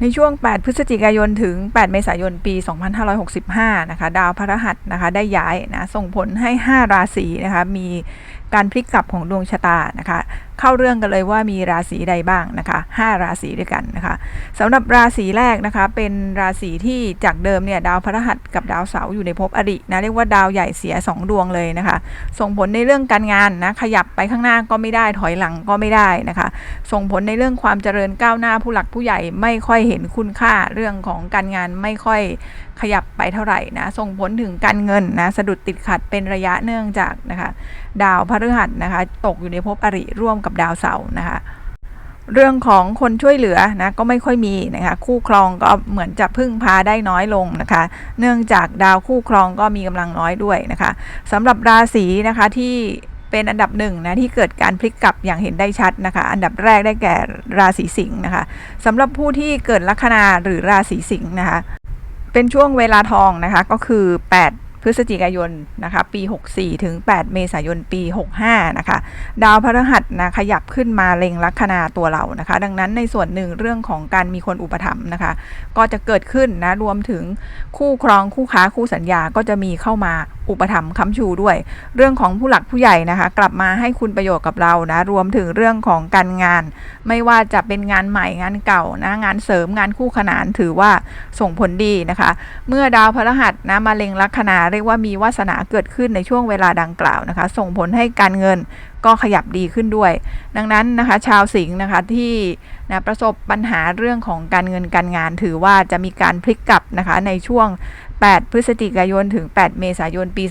ในช่วง 8 พฤศจิกายน ถึง 8 เมษายน ปี 2565 นะคะ ดาวพฤหัสนะคะ ได้ย้ายนะ ส่งผลให้ 5 ราศีนะคะ มีการพลิกกลับของดวงชะตานะคะ เข้าเรื่องกันเลยว่ามีราศีใดบ้างนะคะ5ราศีด้วยกันนะคะสำหรับราศีแรกนะคะ เป็นราศีที่จากเดิมเนี่ยดาวพฤหัสกับดาวเสาร์อยู่ในภพอรินะเรียกว่าดาวใหญ่เสีย 2 ดวงเลยนะคะ ส่งผลในเรื่องการงานนะขยับไปข้างหน้าก็ไม่ได้ถอยหลังก็ไม่ได้นะคะ ส่งผลในเรื่องความเจริญก้าวหน้าผู้หลักผู้ใหญ่ไม่ค่อยเห็นคุณค่าเรื่องของการงานไม่ค่อยขยับไปเท่าไหร่นะส่งผลถึงการเงินนะสะดุดติดขัดเป็นระยะเนื่องจากนะคะ ดาวพฤหัสนะคะ ตกอยู่ในภพอริร่วมกับดาวเสาร์นะคะเรื่องของคนช่วยเหลือนะก็ไม่ค่อยมีนะคะคู่ครองก็เหมือนจะพึ่งพาได้น้อยลงนะคะ เนื่องจากดาวคู่ครองก็มีกำลังน้อยด้วยนะคะสำหรับราศีนะคะที่เป็นอันดับหนึ่งนะที่เกิดการพลิกกลับอย่างเห็นได้ชัดนะคะ อันดับแรกได้แก่ราศีสิงห์นะคะสำหรับผู้ที่เกิดลัคนาหรือราศีสิงห์นะคะเป็นช่วงเวลาทองนะคะก็คือ 8 พฤศจิกายนนะคะปี 64 ถึง 8 เมษายนปี 65 นะคะ ดาวพฤหัสนะขยับขึ้นมาเล็งลัคนาตัวเรานะคะ ดังนั้นในส่วนหนึ่งเรื่องของการมีคนอุปถัมภ์นะคะ ก็จะเกิดขึ้นนะรวมถึงคู่ครองคู่ค้าคู่สัญญาก็จะมีเข้ามา อุปถัมภ์ค้ำชูด้วย เรื่องของผู้หลักผู้ใหญ่นะคะ กลับมาให้คุณประโยชน์กับเรานะรวมถึงเรื่องของการงาน ไม่ว่าจะเป็นงานใหม่งานเก่านะงานเสริมงานคู่ขนานถือว่าส่งผลดีนะคะ เมื่อดาวพฤหัสนะมาเล็งลัคนาเรียกว่ามีวาสนาเกิดขึ้นในช่วงเวลาดังกล่าวนะคะ ส่งผลให้การเงินก็ขยับดีขึ้นด้วย ดังนั้นนะคะ ชาวสิงห์นะคะที่นะประสบปัญหาเรื่องของการเงินการงาน ถือว่าจะมีการพลิกกลับนะคะในช่วง 8 พฤศจิกายนถึง 8 เมษายนปี 2565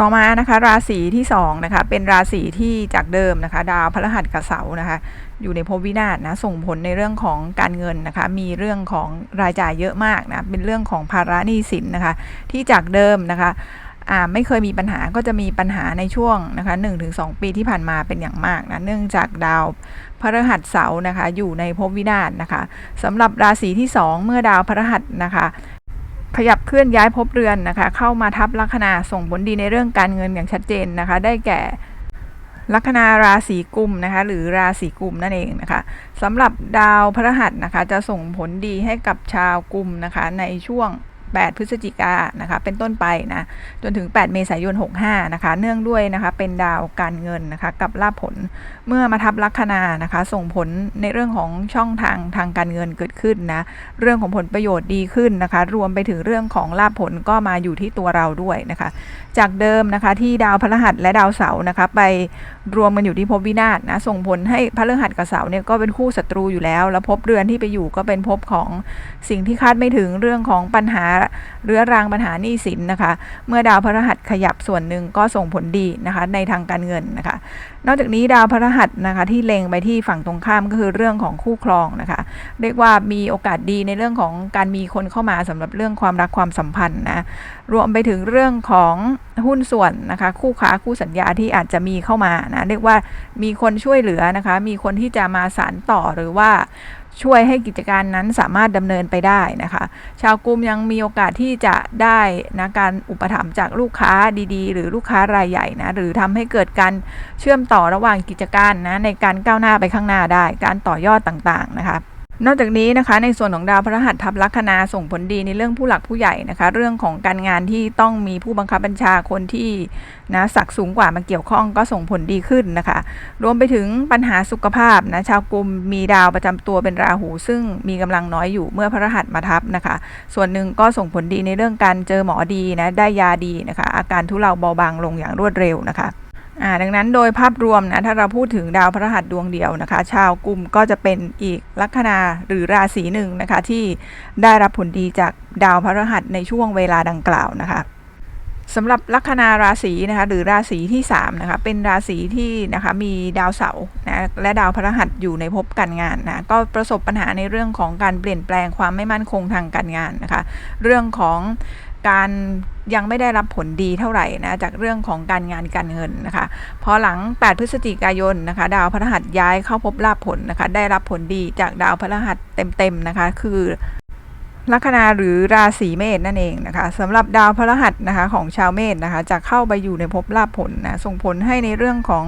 ต่อมานะคะราศีที่2นะคะเป็นราศีที่จากเดิมนะคะดาวพฤหัสกับเสาร์นะคะอยู่ในภพวินาศนะส่งผลในเรื่องของการเงินนะคะมีเรื่องของรายจ่ายเยอะมากนะเป็นเรื่องของภาระหนี้สินนะคะที่จากเดิมนะคะ ไม่เคยมีปัญหาก็จะมีปัญหาในช่วงนะคะ1-2 ปีที่ผ่านมาเป็นอย่างมากนะเนื่องจากดาวพฤหัสเสาร์นะคะอยู่ในภพวินาศนะคะสำหรับราศีที่ 2 เมื่อดาวพฤหัสนะคะขยับเคลื่อนย้ายภพเรือนนะคะเข้ามาทับลัคนาส่งผลดีในเรื่องการเงินอย่างชัดเจนนะคะ ได้แก่ลัคนาราศีกุมนะคะหรือราศีกุมนั่นเองนะคะสำหรับดาวพฤหัสนะคะจะส่งผลดีให้กับชาวกุมนะคะในช่วง 8 พฤศจิกานนะคะเป็นต้นไปนะจนถึง 8 เมษายน 65 นะคะ เนื่องด้วยนะคะเป็นดาวการเงินนะคะกับลาภผลเมื่อมาทับลัคนานะคะ ส่งผลในเรื่องของช่องทางทางการเงินเกิดขึ้นนะเรื่องของผลประโยชน์ดีขึ้นนะคะ รวมไปถึงเรื่องของลาภผลก็มาอยู่ที่ตัวเราด้วยนะคะ จากเดิมนะคะที่ดาวพฤหัสและดาวเสาร์นะคะ ไปรวมกันอยู่ที่ภพวินาศนะส่งผลให้พฤหัสกับเสาร์เนี่ยก็เป็นคู่ศัตรูอยู่แล้ว แล้วภพเรือนที่ไปอยู่ก็เป็นภพของสิ่งที่คาดไม่ถึงเรื่องของปัญหาเรื้อรังปัญหาหนี้สินนะคะ เมื่อดาวพฤหัสขยับส่วนหนึ่งก็ส่งผลดีนะคะในทางการเงินนะคะ นอกจากนี้ดาวพฤหัสนะคะที่เล็งไปที่ฝั่งตรงข้ามก็คือเรื่องของคู่ครองนะคะ เรียกว่ามีโอกาสดีในเรื่องของการมีคนเข้ามาสำหรับเรื่องความรักความสัมพันธ์นะรวมไปถึงเรื่องของหุ้นส่วนนะคะคู่ค้าคู่สัญญาที่อาจจะมีเข้ามานะเรียกว่ามีคนช่วยเหลือนะคะ มีคนที่จะมาสานต่อหรือว่า ช่วยให้กิจการนั้นสามารถดำเนินไปได้นะคะ ชาวกลุ่มยังมีโอกาสที่จะได้นะการอุปถัมภ์จากลูกค้าดีๆ หรือลูกค้ารายใหญ่นะหรือทำให้เกิดการเชื่อมต่อระหว่างกิจการนะในการก้าวหน้าไปข้างหน้าได้ การต่อยอดต่างๆนะคะ นอกจากนี้นะคะในส่วนของดาวพฤหัสทับลัคนาส่งผลดีในเรื่องผู้หลักผู้ใหญ่นะคะ เรื่องของการงานที่ต้องมีผู้บังคับบัญชาคนที่นะศักดิ์สูงกว่ามาเกี่ยวข้องก็ส่งผลดีขึ้นนะคะ รวมไปถึงปัญหาสุขภาพนะชาวกลุ่มมีดาวประจำตัวเป็นราหู ซึ่งมีกำลังน้อยอยู่เมื่อพระรหัสมาทับนะคะ ส่วนหนึ่งก็ส่งผลดีในเรื่องการเจอหมอดีนะได้ยาดีนะคะ อาการทุเลาเบาบางลงอย่างรวดเร็วนะคะ อ่าดังนั้นโดยภาพรวมนะถ้าเราพูดถึงดาวพฤหัสดวงเดียวนะคะ ชาวกลุ่มก็จะเป็นอีกลัคนาหรือราศีหนึ่งนะคะที่ได้รับผลดีจากดาวพฤหัสในช่วงเวลาดังกล่าวนะคะสำหรับลัคนาราศีนะคะหรือราศีที่3นะคะเป็นราศีที่นะคะมีดาวเสาร์นะและดาวพฤหัสอยู่ในภพการงานนะก็ประสบปัญหาในเรื่องของการเปลี่ยนแปลงความไม่มั่นคงทางการงานนะคะ เรื่องของ การยังไม่ได้รับผลดีเท่าไหร่นะจากเรื่องของการงานการเงินนะคะพอหลัง 8 พฤศจิกายนนะคะ ดาวพฤหัสย้ายเข้าพบลาภผลนะคะ ได้รับผลดีจากดาวพฤหัสเต็มๆนะคะ คือ ลัคนาหรือราศีเมษนั่นเองนะคะสำหรับดาวพฤหัสนะคะของชาวเมษนะคะจะเข้าไปอยู่ในภพลาภผลนะส่งผลให้ในเรื่องของ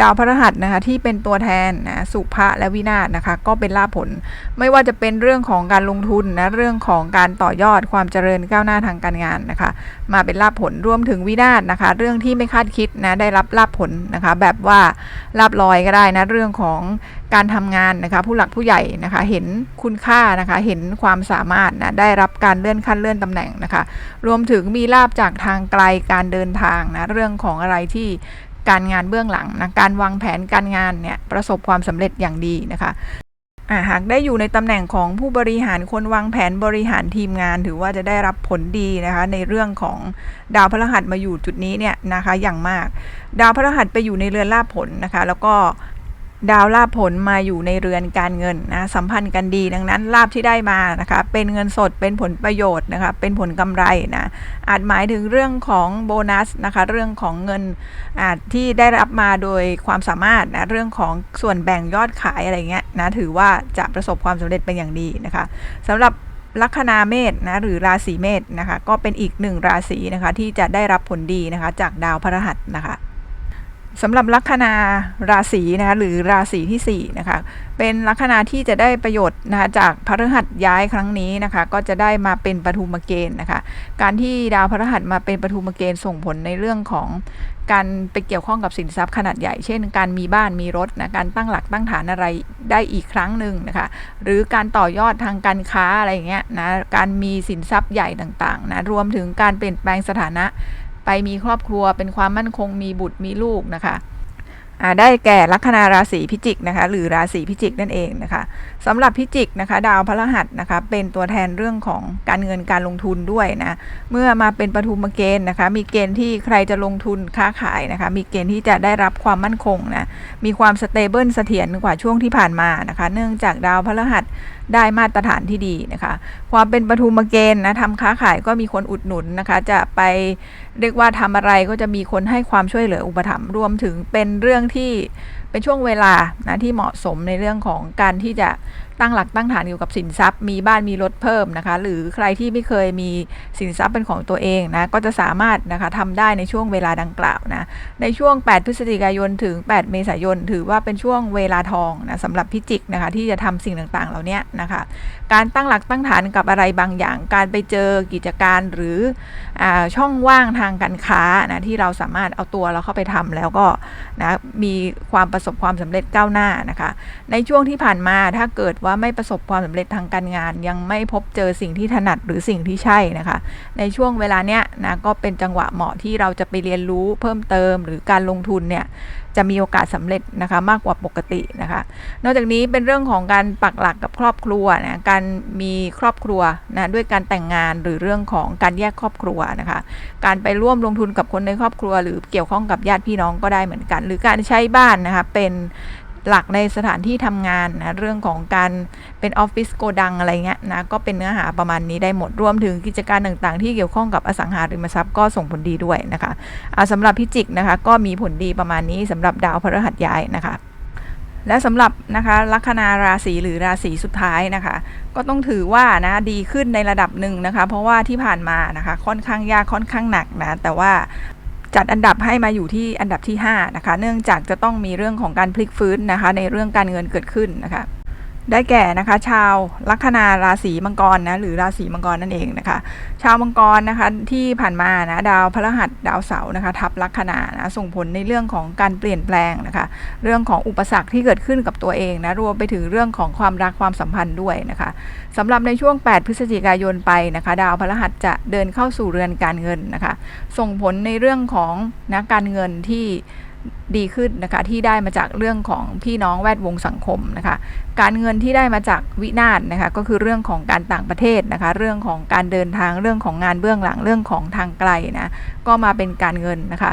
ดาวพฤหัสนะคะที่เป็นตัวแทนนะสุภะและวินาศนะคะก็เป็นลาภผล ไม่ว่าจะเป็นเรื่องของการลงทุนนะเรื่องของการต่อยอดความเจริญก้าวหน้าทางการงานนะคะมาเป็นลาภผลรวมถึงวินาศนะคะ เรื่องที่ไม่คาดคิดนะได้รับลาภผลนะคะแบบว่าลาบลอยก็ได้นะเรื่องของ การทำงานนะคะ ผู้หลักผู้ใหญ่นะคะ เห็นคุณค่านะคะ เห็นความสามารถนะได้รับการเลื่อนขั้นเลื่อนตำแหน่งนะคะ รวมถึงมีลาบจากทางไกลการเดินทางนะเรื่องของอะไรที่การงานเบื้องหลังนะการวางแผนการงานเนี่ยประสบความสำเร็จอย่างดีนะคะาหากได้อยู่ในตำแหน่งของผู้บริหารคนวางแผนบริหารทีมงาน ถือว่าจะได้รับผลดีนะคะ ในเรื่องของดาวพฤหัสมาอยู่จุดนี้เนี่ยนะคะอย่างมาก ดาวพฤหัสไปอยู่ในเรือนลาภผลนะคะ แล้วก็ ดาวลาภผลมาอยู่ในเรือนการเงินนะสัมพันธ์กันดี ดังนั้นลาภที่ได้มานะคะเป็นเงินสดเป็นผลประโยชน์นะคะเป็นผลกำไรนะอาจหมายถึงเรื่องของโบนัสนะคะเรื่องของเงินอาจที่ได้รับมาโดยความสามารถนะเรื่องของส่วนแบ่งยอดขายอะไรเงี้ยนะถือว่าจะประสบความสำเร็จเป็นอย่างดีนะคะสำหรับลัคนาเมษนะหรือราศีเมษนะคะก็เป็นอีกหนึ่งราศีนะคะที่จะได้รับผลดีนะคะจากดาวพฤหัสนะคะ สำหรับลัคนาราศีนะคะหรือราศีที่4นะคะเป็นลัคนาที่จะได้ประโยชน์นะคะจากพฤหัสย้ายครั้งนี้นะคะก็จะได้มาเป็นปฐุมเกณฑ์นะคะการที่ดาวพฤหัสมาเป็นปฐุมเกณฑ์ส่งผลในเรื่องของการไปเกี่ยวข้องกับสินทรัพย์ขนาดใหญ่ เช่น การมีบ้านมีรถนะการตั้งหลักตั้งฐานอะไรได้อีกครั้งหนึ่งนะคะหรือการต่อยอดทางการค้าอะไรอย่างเงี้ยนะการมีสินทรัพย์ใหญ่ต่างๆนะรวมถึงการเปลี่ยนแปลงสถานะ ไปมีครอบครัวเป็นความมั่นคงมีบุตรมีลูกนะคะได้แก่ลัคนาราศีพิจิกนะคะหรือราศีพิจิกนั่นเองนะคะสำหรับพิจิกนะคะดาวพฤหัสนะคะเป็นตัวแทนเรื่องของการเงินการลงทุนด้วยนะเมื่อมาเป็นปฐุมเกณฑ์นะคะมีเกณฑ์ที่ใครจะลงทุนค้าขายนะคะมีเกณฑ์ที่จะได้รับความมั่นคงนะมีความสเตเบิลเสถียรกว่าช่วงที่ผ่านมานะคะเนื่องจากดาวพฤหัส ได้มาตรฐานที่ดีนะคะ ความเป็นปฐุมเกณฑ์นะทำค้าขายก็มีคนอุดหนุนนะคะ จะไปเรียกว่าทำอะไรก็จะมีคนให้ความช่วยเหลืออุปถัมภ์รวมถึงเป็นเรื่องที่ เป็นช่วงเวลานะที่เหมาะสมในเรื่องของการที่จะตั้งหลักตั้งฐานเกี่ยวกับสินทรัพย์ มีบ้านมีรถเพิ่มนะคะ หรือใครที่ไม่เคยมีสินทรัพย์เป็นของตัวเองนะก็จะสามารถนะคะทำได้ในช่วงเวลาดังกล่าวนะในช่วง 8 พฤศจิกายนถึง 8 เมษายน ถือว่าเป็นช่วงเวลาทองนะสำหรับพิจิกนะคะที่จะทำสิ่งต่างๆ เหล่านี้นะคะการตั้งหลักตั้งฐานกับอะไรบางอย่าง การไปเจอกิจการหรืออช่องว่างทางการค้านะที่เราสามารถเอาตัวเราเข้าไปทำแล้วก็นะมีความประสบความสำเร็จก้าวหน้านะคะ ในช่วงที่ผ่านมาถ้าเกิดว่าไม่ประสบความสำเร็จทางการงาน ยังไม่พบเจอสิ่งที่ถนัดหรือสิ่งที่ใช่นะคะ ในช่วงเวลาเนี้ยนะก็เป็นจังหวะเหมาะที่เราจะไปเรียนรู้เพิ่มเติมหรือการลงทุนเนี่ยจะมีโอกาสสำเร็จนะคะมากกว่าปกตินะคะ นอกจากนี้เป็นเรื่องของการปักหลักกับครอบครัวนะการมีครอบครัวนะด้วยการแต่งงานหรือเรื่องของการแยกครอบครัวนะคะ การไปร่วมลงทุนกับคนในครอบครัว หรือเกี่ยวข้องกับญาติพี่น้องก็ได้เหมือนกัน หรือการใช้บ้านนะคะเป็น หลักในสถานที่ทำงานนะเรื่องของการเป็นออฟฟิศโกดังอะไรเงี้ยนะก็เป็นเนื้อหาประมาณนี้ได้หมดรวมถึงกิจการต่างๆ ที่เกี่ยวข้องกับอสังหาริมทรัพย์ก็ส่งผลดีด้วยนะคะะสำหรับพิจิกนะคะก็มีผลดีประมาณนี้สำหรับดาวพฤหัสย้ายนะคะและสำหรับนะคะลัคนาราศีหรือราศีสุดท้ายนะคะ ก็ต้องถือว่านะดีขึ้นในระดับหนึ่งนะคะ เพราะว่าที่ผ่านมานะคะค่อนข้างยากค่อนข้างหนักนะแต่ว่า จัดอันดับให้มาอยู่ที่อันดับที่ 5 นะคะ เนื่องจากจะต้องมีเรื่องของการพลิกฟื้นนะคะ ในเรื่องการเงินเกิดขึ้นนะคะ ได้แก่นะคะ ชาวลัคนาราศีมังกรนะหรือราศีมังกรนั่นเองนะคะ ชาวมังกรนะคะที่ผ่านมานะดาวพฤหัสดาวเสาร์นะคะทับลัคนานะส่งผลในเรื่องของการเปลี่ยนแปลงนะคะ เรื่องของอุปสรรคที่เกิดขึ้นกับตัวเองนะรวมไปถึงเรื่องของความรักความสัมพันธ์ด้วยนะคะสำหรับในช่วง 8 พฤศจิกายนไปนะคะ ดาวพฤหัสจะเดินเข้าสู่เรือนการเงินนะคะ ส่งผลในเรื่องของนะการเงินที่ ดีขึ้นนะคะที่ได้มาจากเรื่องของพี่น้องแวดวงสังคมนะคะการเงินที่ได้มาจากวินาศนะคะก็คือเรื่องของการต่างประเทศนะคะเรื่องของการเดินทางเรื่องของงานเบื้องหลังเรื่องของทางไกลนะก็มาเป็นการเงินนะคะ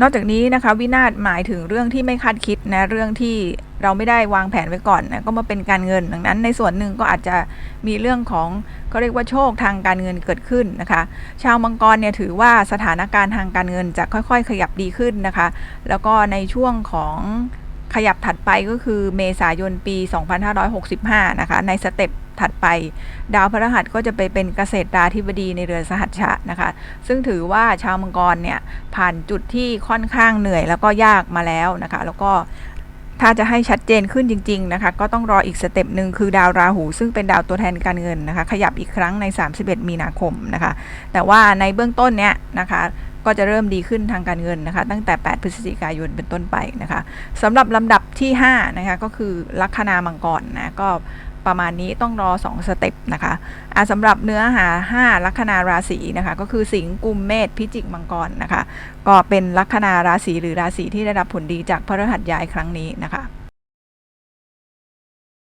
นอกจากนี้นะคะวินาศหมายถึงเรื่องที่ไม่คาดคิดนะเรื่องที่ เราไม่ได้วางแผนไว้ก่อนนะก็มาเป็นการเงิน ดังนั้นในส่วนหนึ่งก็อาจจะมีเรื่องของเขาเรียกว่าโชคทางการเงินเกิดขึ้นนะคะ ชาวมังกรเนี่ยถือว่าสถานการณ์ทางการเงินจะค่อยๆ ขยับดีขึ้นนะคะ แล้วก็ในช่วงของขยับถัดไปก็คือเมษายนปี 2565 นะคะ ในสเต็ปถัดไป ดาวพฤหัสก็จะไปเป็นเกษตราธิบดีในเรือนสหัชชะนะคะ ซึ่งถือว่าชาวมังกรเนี่ยผ่านจุดที่ค่อนข้างเหนื่อยแล้วก็ยากมาแล้วนะคะ แล้วก็ ถ้าจะให้ชัดเจนขึ้นจริง ๆ นะคะ ก็ต้องรออีกสเต็ปหนึ่งคือดาวราหู ซึ่งเป็นดาวตัวแทนการเงินนะคะ ขยับอีกครั้งใน 31 มีนาคมนะคะ แต่ว่าในเบื้องต้นเนี้ยนะคะก็จะเริ่มดีขึ้นทางการเงินนะคะ ตั้งแต่ 8 พฤศจิกายนเป็นต้นไปนะคะสำหรับลำดับที่ 5 นะคะ ก็คือลัคนามังกรนะก็ ประมาณนี้ต้องรอ 2 สเต็ปนะคะอะสำหรับเนื้อหา 5 ลัคนาราศีนะคะ ก็คือสิงห์กุมเมษพิจิกมังกรนะคะ ก็เป็นลัคนาราศีหรือราศีที่ได้รับผลดีจากพระรหัสย้ายครั้งนี้นะคะ